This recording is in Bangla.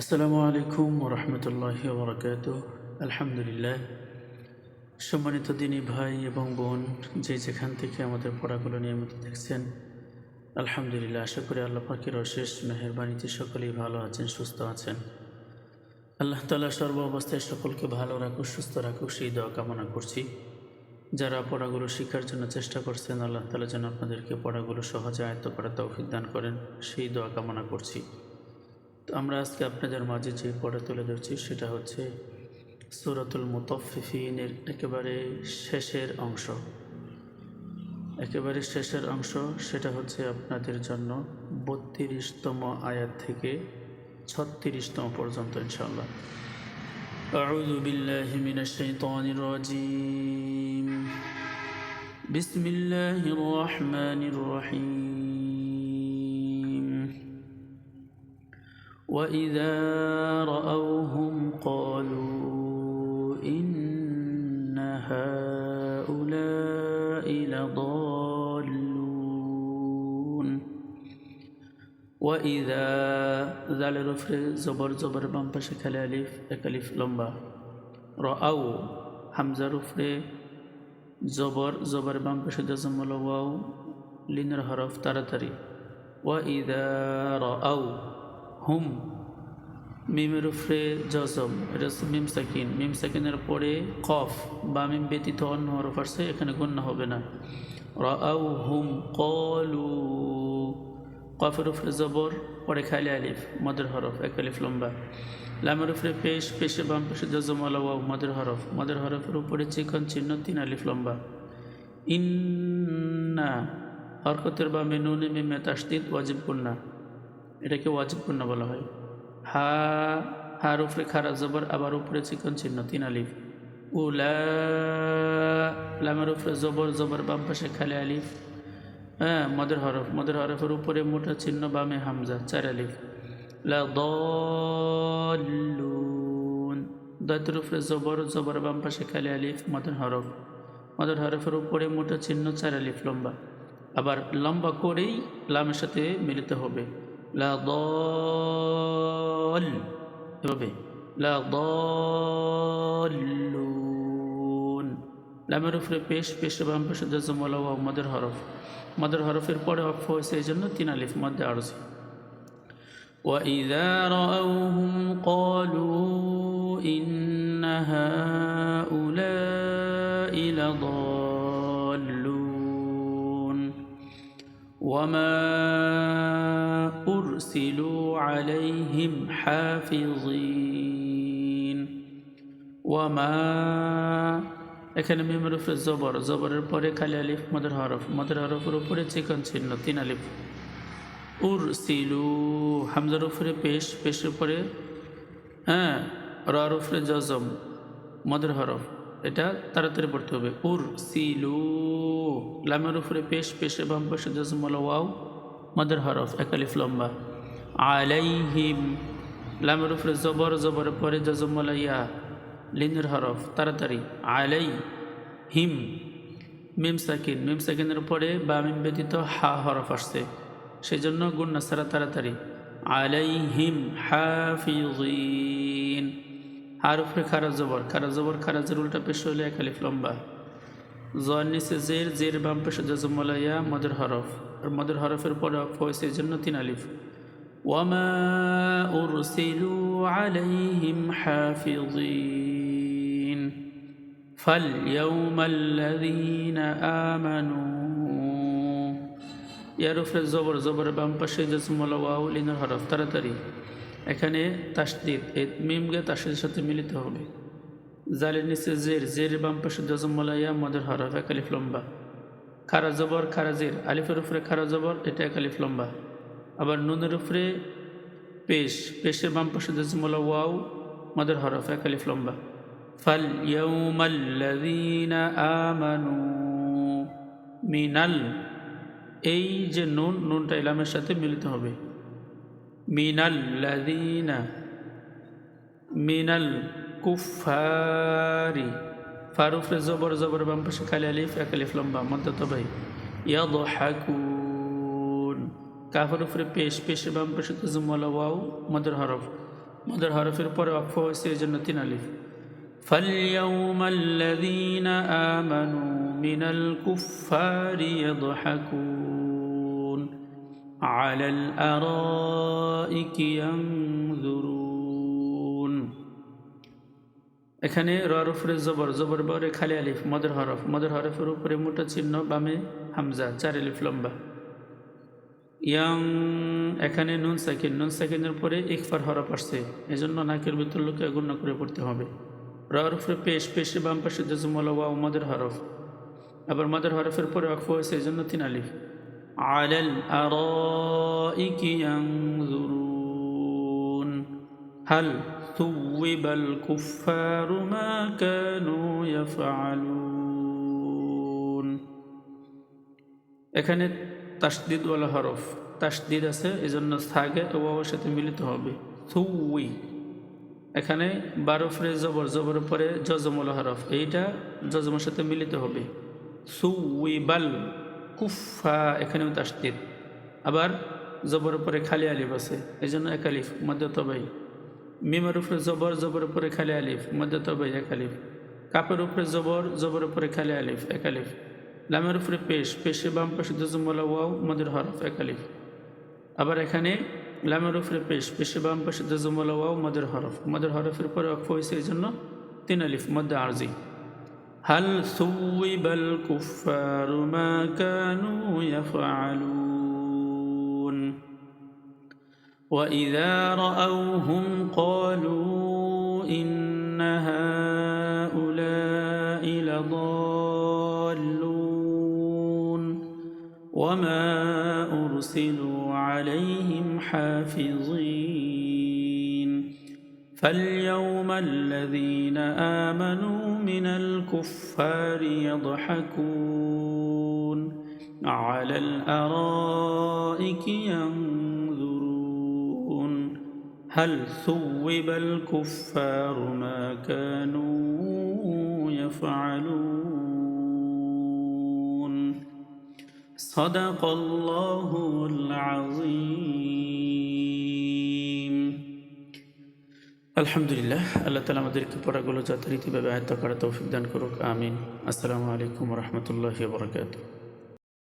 আসসালামু আলাইকুম রহমতুল্লাহ বরকাত আলহামদুলিল্লাহ। সম্মানিত দিনী ভাই এবং বোন, যে যেখান থেকে আমাদের পড়াগুলো নিয়মিত দেখছেন, আলহামদুলিল্লাহ, আশা করি আল্লাহ পাখির অশেষ মেহরবানিতে সকলেই ভালো আছেন, সুস্থ আছেন। আল্লাহ তালা সর্ব অবস্থায় সকলকে ভালো রাখুক, সুস্থ রাখুক, সেই দোয়া কামনা করছি। যারা পড়াগুলো শেখার জন্য চেষ্টা করছেন, আল্লাহ তালা যেন আপনাদেরকে পড়াগুলো সহজে আয়ত্ত করার তৌফিক দান করেন, সেই দোয়া কামনা করছি। তো আমরা আজকে আপনাদের মাঝে যে পড়া তুলে ধরছি সেটা হচ্ছে সুরাতুল মুতফিফিনের একেবারে শেষের অংশ একেবারে শেষের অংশ সেটা হচ্ছে আপনাদের জন্য বত্রিশতম আয়াত থেকে ছত্রিশতম পর্যন্ত ইনশাল্লাহ أعوذ بالله من الشيطان الرجيم بسم الله الرحمن الرحيم وإذا رأوهم قالوا إن هؤلاء لضالون وإذا ذال رفر زبر زبر بام شكل الف أكلف لمبا رأو حمزه رفر زبر زبر بام پشه زمل واو لنر حرف تارتري وإذا رأو হুম মিমের উপরে জজম, এটা হচ্ছে মিম সাকিন। মিম সাকিনের পরে কফ, বা মিম ব্যতীত অন্য হরফ আসছে এখানে গণ্য হবে না। রাউ হুম কলু কফের উপরে জবর, পরে খালি আলিফ, মদের হরফ, এক আলিফ লম্বা। লামের উপরে পেশ, পেশে বাম পেশে জজম আলাওয়াও মদের হরফ। মদের হরফের উপরে চিকন চিহ্ন, তিন আলিফ লম্বা। ইন্না, হরকতের বামে নুনে মিমে তাসদিদ ওয়াজিব কন্যা এটাকে ওয়াজিব কন্যা বলা হয়। হা, হার উপরে খারা জবর, আবার উপরে চিকন চিহ্ন, তিন আলিফ। উলা, লামের উপরে জবর জবর বাম পাশে খালি আলিফ। হ্যাঁ মদের হরফ, মদের হরফের উপরে মোটা চিহ্ন, বামে হামজা, চার আলিফ। লা উপরে জবর জবর বাম পাশে খালি আলিফ, মদের হরফ। মদের হরফের উপরে মোটা চিহ্ন, চার আলিফ লম্বা। আবার লম্বা করেই লামের সাথে মিলিত হবে। লা দল এভাবে লা দল্লুন লামের উপরে পেশ পেশ বাম পেশে জজমলা ও মদের হরফ মদের হরফের পরে অফ হয়েছে এই জন্য তিন আলিফ মধ্যে আরজি وإذا رأوهم قالوا إن هؤلاء لضالون وما أرسلوا عليهم حافظين وما এখানে মিমের উপরে জবর জবরের পরে খালি আলিফ মদের হরফ মদের হরফের উপরে চিকন চিহ্ন তিন আলিফ উর সিলু হামজার উপরে পেশ পেশের উপরে হ্যাঁ রার উপরে জজম মদের হরফ এটা তাড়াতাড়ি পড়তে হবে উর সিলু লামের উপরে পেশ পেশে বাম পাশে জজমল ওয়াও মদের হরফ একালিফ লম্বা। আলাইহিম লামের উপরে জবর জবর পরে জজমল ইয়া লিনের হরফ, তাড়াতাড়ি। আলাই হিম মিম সাকিন, মিম সাকিনের পরে বা মিম ব্যতীত হা হরফ আসছে। সেই জন্য গুন্না সারা তাড়াতাড়ি। আলাইহিম হাফিজিন হার উপরে খারা জবর খারা জবর খারাজের উল্টা পেশ হলে এক আলিফ লম্বা। জয়ের নিচে জের জের বাম পেশে জজমলাইয়া মদের হরফ আর মদের হরফের পরে অফ হয়েছে এই জন্য তিন আলিফ ওয়ামা উরসিলু আলাইহিম হাফিজিন فاليوم الذين آمنوا ইয়ার উপরে জবর জবর বাম পাশে জসমলা ওয়াউ লিনের হরফ তাড়াতাড়ি এখানে তাসদিদ এই মিমগে তাসদিদের সাথে মিলিত হবে জালের নিচে জের জের বাম পাশে জজমলা ইয়া মদের হরফ এক আলিফ লম্বা খারা জবর খারা জের আলিফের উপরে খারা জবর এটা এক আলিফ লম্বা আবার নুনের উপরে পেশ পেশের বাম পাশে জজমলা ওয়াউ মদের হরফ এক আলিফ লম্বা ফাল আমানু মিনাল এই যে নুন নুনটা ইলামের সাথে মিলিত হবে মিনাল্লাযীনা মিনাল কুফারি ফারুফরে জবর জবর বাম পাশে খালি আলিফ এক আলিফ লম্বা মধ্য তো ভাই ইয়াদহাকুন কাফের উপরে পেশ পেশে বাম পাশে তো জুমলা ওয়াও মদের হরফ মদের হরফের পরে অক্ষ হয়েছে এই জন্য তিন আলিফ فاليوم الذين آمنوا من الكفار يضحكون على الأرائك ينظرون এখানে রর জবর জবর বরে খালি আলিফ, মদের হরফ, মদের হরফের উপরে মোটা চিহ্ন, বামে হামজা, চার আলিফ লম্বা। ইয়াং, এখানে নুন সাকিন, নুন সাকিনের পরে ইকফার হরফ আসছে। এজন্য নাকের ভিতর লোকে গুণ্য করে পড়তে হবে। উপরে পেশ, পেশে বাম পাশে জজমলা ওয়া মদের হরফ। আবার মদের হরফের পরে অক্ষ হয়েছে এই জন্য তিন আলিফ। আলাল আরাইকি ইয়ানজুরুন হাল থুবিবাল কুফারু মা কানু ইয়াফআলুন এখানে তাসদিদ ওয়ালা হরফ। তাসদিদ আছে এই জন্য থাগে ওয়াওয়ের সাথে মিলিত হবে। থুই এখানে বারো ফ্রে জবর জবরের পরে জজমল হরফ। এইটা জজমের সাথে মিলিত হবে। সুইবাল কুফা এখানেও তাসদিদ। আবার জবরের পরে খালি আলিফ আছে এই জন্য এক আলিফ, মধ্য তবাই। মিমের উপরে জবর জবরের পরে খালি আলিফ মধ্য তবাই এক আলিফ কাপের উপরে জবর জবরের উপরে খালি আলিফ এক আলিফ লামের উপরে পেশ পেশে বাম পাশে জজমলা ওয়াও মদের হরফ এক আলিফ আবার এখানে লামের উপরে পেশ পেশে বাম পাশে জজমলা ওয়াও মদের হরফ মদের হরফের পরে অক্ষ হয়েছে এই জন্য তিন আলিফ মধ্যে আরজি هل ثوب الكفار ما كانوا يفعلون وإذا رأوهم قالوا إن هؤلاء لضالون وما أرسلوا عليهم حافظين فاليوم الذين آمنوا من الكفار يضحكون على الأرائك ينظرون هل ثوب الكفار ما كانوا يفعلون صدق الله العظيم আলহামদুলিল্লাহ আল্লাহ তালা আমাদেরকে পড়াগুলো যথারীতিভাবে আয়ত্ত করা তৌফিক দান করুক আমিন আসসালামু আলাইকুম রহমতুল্লাহ বরকাত